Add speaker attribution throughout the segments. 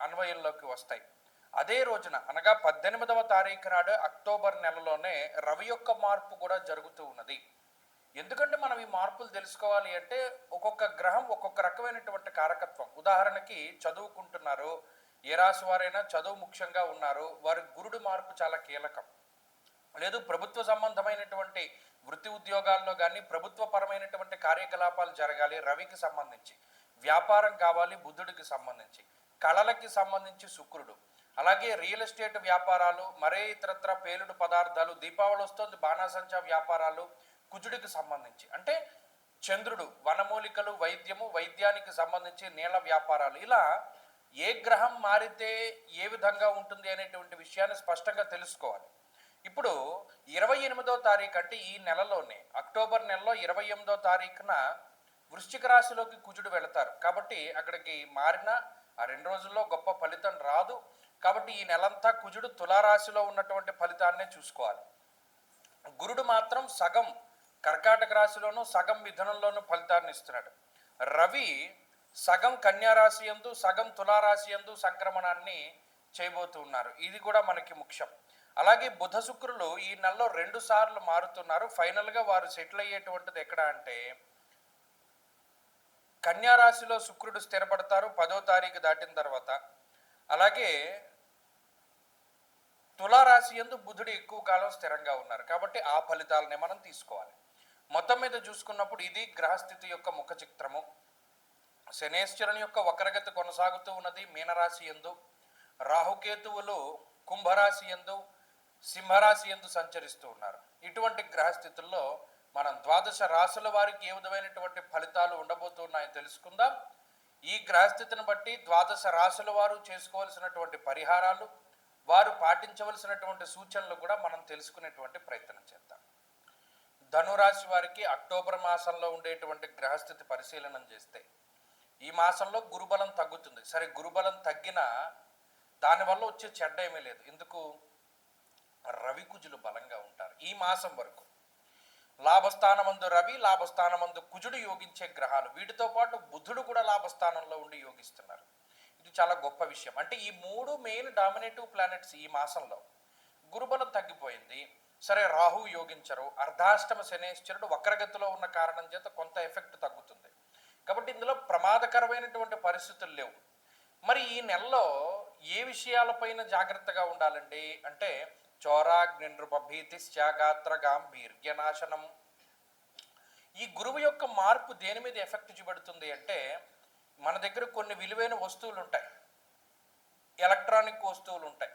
Speaker 1: అన్వయంలోకి వస్తాయి. అదే రోజున అనగా పద్దెనిమిదవ తారీఖు నాడు అక్టోబర్ నెలలోనే రవి యొక్క మార్పు కూడా జరుగుతూ ఉన్నది. ఎందుకంటే మనం ఈ మార్పులు తెలుసుకోవాలి అంటే ఒక్కొక్క గ్రహం ఒక్కొక్క రకమైనటువంటి కారకత్వం. ఉదాహరణకి చదువుకుంటున్నారు ఏ రాశి వారైనా చదువు ముఖ్యంగా ఉన్నారు వారి గురుడు మార్పు చాలా కీలకం. లేదు ప్రభుత్వ సంబంధమైనటువంటి వృత్తి ఉద్యోగాల్లో కానీ ప్రభుత్వ పరమైనటువంటి కార్యకలాపాలు జరగాలి రవికి సంబంధించి. వ్యాపారం కావాలి బుద్ధుడికి సంబంధించి. కళలకి సంబంధించి శుక్రుడు. అలాగే రియల్ ఎస్టేట్ వ్యాపారాలు మరే ఇతరత్ర పేలుడు పదార్థాలు దీపావళి వస్తుంది బాణాసంచా వ్యాపారాలు కుజుడికి సంబంధించి. అంటే చంద్రుడు వనమూలికలు వైద్యము వైద్యానికి సంబంధించి నీళ్ళ వ్యాపారాలు. ఇలా ఏ గ్రహం మారితే ఏ విధంగా ఉంటుంది అనేటువంటి విషయాన్ని స్పష్టంగా తెలుసుకోవాలి. ఇప్పుడు ఇరవై ఎనిమిదో తారీఖు అంటే ఈ నెలలోనే అక్టోబర్ నెలలో ఇరవై ఎనిమిదో తారీఖున వృశ్చిక రాశిలోకి కుజుడు వెళతారు. కాబట్టి అక్కడికి మారిన ఆ రెండు రోజుల్లో గొప్ప ఫలితం రాదు. కాబట్టి ఈ నెలంతా కుజుడు తులారాశిలో ఉన్నటువంటి ఫలితాన్నే చూసుకోవాలి. గురుడు మాత్రం సగం కర్కాటక రాశిలోను సగం మిథునంలోను ఫలితాన్ని ఇస్తున్నాడు. రవి సగం కన్యారాశి ఎందు యందు సగం తులారాశి యందు సంక్రమణాన్ని చేయబోతూ ఉన్నారు. ఇది కూడా మనకి ముఖ్యం. అలాగే బుధ శుక్రులు ఈ నెలలో రెండు సార్లు మారుతున్నారు. ఫైనల్గా వారు సెటిల్ అయ్యేటువంటిది ఎక్కడ అంటే కన్యా రాశిలో శుక్రుడు స్థిరపడతారు పదో తారీఖు దాటిన తర్వాత. అలాగే తులారాశి ఎందు బుధుడు ఎక్కువ కాలం స్థిరంగా ఉన్నారు. కాబట్టి ఆ ఫలితాలనే మనం తీసుకోవాలి. మొత్తం మీద చూసుకున్నప్పుడు ఇది గ్రహస్థితి యొక్క ముఖ చిత్రము. శనేశ్వరుని యొక్క వక్రగతి కొనసాగుతూ ఉన్నది మీనరాశి ఎందు రాహుకేతువులు కుంభరాశి ఎందు సింహరాశి ఎందు సంచరిస్తూ ఉన్నారు. ఇటువంటి గ్రహస్థితుల్లో మనం ద్వాదశ రాశుల వారికి ఏ విధమైనటువంటి ఫలితాలు ఉండబోతున్నాయో తెలుసుకుందాం. ఈ గ్రహస్థితిని బట్టి ద్వాదశ రాసుల వారు చేసుకోవాల్సినటువంటి పరిహారాలు వారు పాటించవలసినటువంటి సూచనలు కూడా మనం తెలుసుకునేటువంటి ప్రయత్నం చేద్దాం. ధనురాశి వారికి అక్టోబర్ మాసంలో ఉండేటువంటి గ్రహస్థితి పరిశీలనం చేస్తే ఈ మాసంలో గురుబలం తగ్గుతుంది. సరే గురుబలం తగ్గినా దానివల్ల వచ్చే చెడ్డ ఏమీ లేదు. ఎందుకు? రవికుజులు బలంగా ఉంటారు. ఈ మాసం వరకు లాభస్థానమందు రవి లాభస్థానమందు కుజుడు యోగించే గ్రహాలు. వీటితో పాటు బుధుడు కూడా లాభస్థానంలో ఉండి యోగిస్తున్నారు. ఇది చాలా గొప్ప విషయం. అంటే ఈ మూడు మెయిన్ డామినేటివ్ ప్లానెట్స్ ఈ మాసంలో గురుబలం తగ్గిపోయింది. సరే రాహు యోగించరు. అర్ధాష్టమ శనేశ్వరుడు వక్రగతిలో ఉన్న కారణం చేత కొంత ఎఫెక్ట్ తగ్గుతుంది. కాబట్టి ఇందులో ప్రమాదకరమైనటువంటి పరిస్థితులు లేవు. మరి ఈ నెలలో ఏ విషయాలపైన జాగ్రత్తగా ఉండాలండి? అంటే చోరాగ్ని నృపభీతిశ్చాగాత్ర గాంభీర్యనాశనం ఈ గురువు యొక్క మార్పు దేని మీద ఎఫెక్ట్ చూపెడుతుంది అంటే మన దగ్గర కొన్ని విలువైన వస్తువులు ఉంటాయి ఎలక్ట్రానిక్ వస్తువులు ఉంటాయి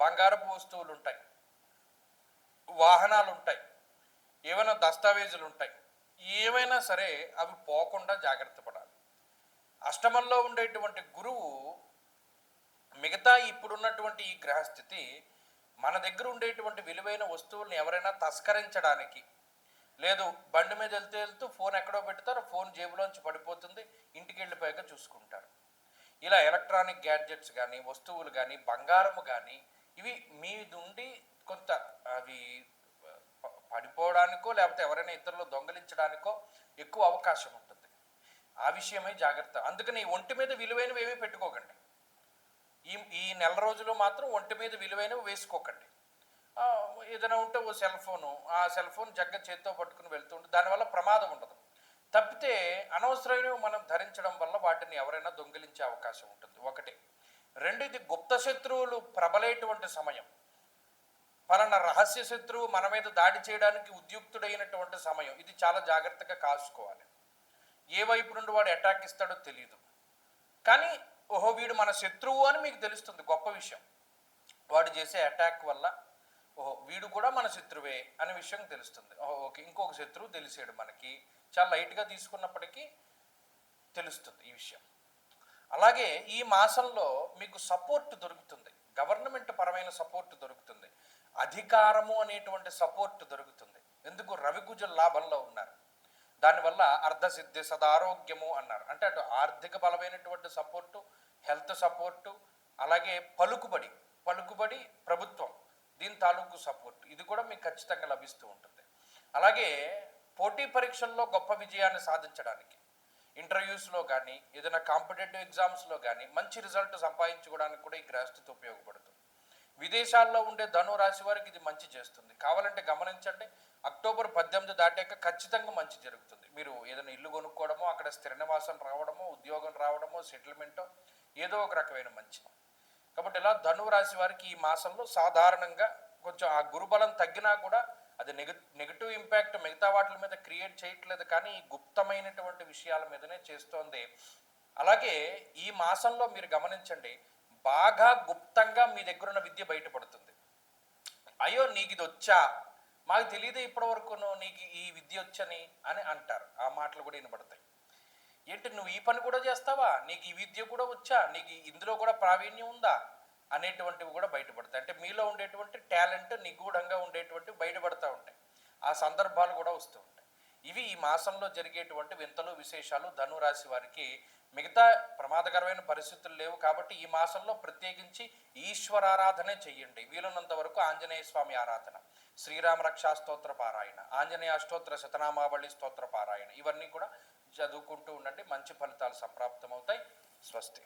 Speaker 1: బంగారపు వస్తువులు ఉంటాయి వాహనాలు ఉంటాయి ఏమైనా దస్తావేజులు ఉంటాయి ఏమైనా సరే అవి పోకుండా జాగ్రత్త పడాలి. అష్టమంలో ఉండేటువంటి గురువు మిగతా ఇప్పుడున్నటువంటి ఈ గ్రహస్థితి మన దగ్గర ఉండేటువంటి విలువైన వస్తువుల్ని ఎవరైనా తస్కరించడానికి లేదు బండి మీద వెళ్తూ వెళ్తూ ఫోన్ ఎక్కడో పెడతారు ఫోన్ జేబులోంచి పడిపోతుంది ఇంటికి వెళ్ళిపోయాక చూసుకుంటారు. ఇలా ఎలక్ట్రానిక్ గ్యాడ్జెట్స్ కానీ వస్తువులు కానీ బంగారము కానీ ఇవి మీ నుండి కొంత అవి పడిపోవడానికో లేకపోతే ఎవరైనా ఇతరులు దొంగలించడానికో ఎక్కువ అవకాశం ఉంటుంది. ఆ విషయమై జాగ్రత్త. అందుకని ఒంటి మీద విలువైనవి ఏమీ పెట్టుకోకండి. నెల రోజులు మాత్రం ఒంటి మీద విలువైనవి వేసుకోకండి. ఏదైనా ఉంటే ఓ సెల్ ఫోను ఆ సెల్ ఫోన్ జగ్గ చేత్తో పట్టుకుని వెళ్తుంటే దానివల్ల ప్రమాదం ఉండదు. తప్పితే అనవసరమైనవి మనం ధరించడం వల్ల వాటిని ఎవరైనా దొంగిలించే అవకాశం ఉంటుంది. ఒకటి. రెండు ఇది గుప్త శత్రువులు ప్రబలేటువంటి సమయం. పలానా రహస్య శత్రువు మన మీద దాడి చేయడానికి ఉద్యుక్తుడైనటువంటి సమయం. ఇది చాలా జాగ్రత్తగా కాసుకోవాలి. ఏ వైపు నుండి వాడు అటాక్ ఇస్తాడో తెలియదు కానీ ఓహో వీడు మన శత్రువు అని మీకు తెలుస్తుంది గొప్ప విషయం. వాడు చేసే అటాక్ వల్ల ఓహో వీడు కూడా మన శత్రువే అనే విషయం తెలుస్తుంది. ఓహో ఓకే ఇంకొక శత్రువు తెలిసాడు మనకి చాలా లైట్గా తీసుకున్నప్పటికీ తెలుస్తుంది ఈ విషయం. అలాగే ఈ మాసంలో మీకు సపోర్ట్ దొరుకుతుంది గవర్నమెంట్ పరమైన సపోర్ట్ దొరుకుతుంది అధికారము అనేటువంటి సపోర్ట్ దొరుకుతుంది. ఎందుకు? రవికుజ లాభంలో ఉన్నారు. దానివల్ల అర్ధసిద్ధి సదారోగ్యము అన్నారు. అంటే అటు ఆర్థిక బలమైనటువంటి సపోర్టు హెల్త్ సపోర్టు అలాగే పలుకుబడి పలుకుబడి ప్రభుత్వం దీని తాలూకు సపోర్ట్. ఇది కూడా మీకు ఖచ్చితంగా లభిస్తూ ఉంటుంది. అలాగే పోటీ పరీక్షల్లో గొప్ప విజయాన్ని సాధించడానికి ఇంటర్వ్యూస్లో కానీ ఏదైనా కాంపిటేటివ్ ఎగ్జామ్స్లో కానీ మంచి రిజల్ట్ సంపాదించుకోవడానికి కూడా ఈ గ్రహస్థితి ఉపయోగపడుతుంది. విదేశాల్లో ఉండే ధను రాశి వారికి ఇది మంచి చేస్తుంది. కావాలంటే గమనించండి అక్టోబర్ పద్దెనిమిది దాటాక ఖచ్చితంగా మంచి జరుగుతుంది. మీరు ఏదైనా ఇల్లు కొనుక్కోవడమో అక్కడ స్థిర నివాసం రావడమో ఉద్యోగం రావడమో సెటిల్మెంటో ఏదో ఒక రకమైన మంచి. కాబట్టి ఇలా ధను రాశి వారికి ఈ మాసంలో సాధారణంగా కొంచెం ఆ గురుబలం తగ్గినా కూడా అది నెగ నెగిటివ్ ఇంపాక్ట్ మిగతా వాటి మీద క్రియేట్ చేయట్లేదు కానీ ఈ గుప్తమైనటువంటి విషయాల మీదనే చేస్తోంది. అలాగే ఈ మాసంలో మీరు గమనించండి బాగా గుప్తంగా మీ దగ్గర ఉన్న విద్య బయటపడుతుంది. అయ్యో నీకు ఇది వచ్చా మాకు తెలియదు ఇప్పటి వరకు నీకు ఈ విద్య వచ్చని అని అంటారు. ఆ మాటలు కూడా వినబడతాయి. ఏంటి నువ్వు ఈ పని కూడా చేస్తావా? నీకు ఈ విద్య కూడా వచ్చా? నీకు ఇందులో కూడా ప్రావీణ్యం ఉందా? అనేటువంటివి కూడా బయటపడతాయి. అంటే మీలో ఉండేటువంటి టాలెంట్ నిగూఢంగా ఉండేటువంటివి బయటపడతా ఉంటాయి. ఆ సందర్భాలు కూడా వస్తూ ఉంటాయి. ఇవి ఈ మాసంలో జరిగేటువంటి వింతలు విశేషాలు ధనురాశి వారికి మిగతా ప్రమాదకరమైన పరిస్థితులు లేవు కాబట్టి ఈ మాసంలో ప్రత్యేకించి ఈశ్వరారాధనే చెయ్యండి. వీలున్నంత వరకు ఆంజనేయ స్వామి ఆరాధన. శ్రీరామ రక్షా స్తోత్ర పారాయణ ఆంజనేయ అష్టోత్తర శతనామావళి స్తోత్ర పారాయణ ఇవన్నీ కూడా చదువుకుంటూ ఉండండి. మంచి ఫలితాలు సంప్రాప్తమవుతాయి. స్వస్తి.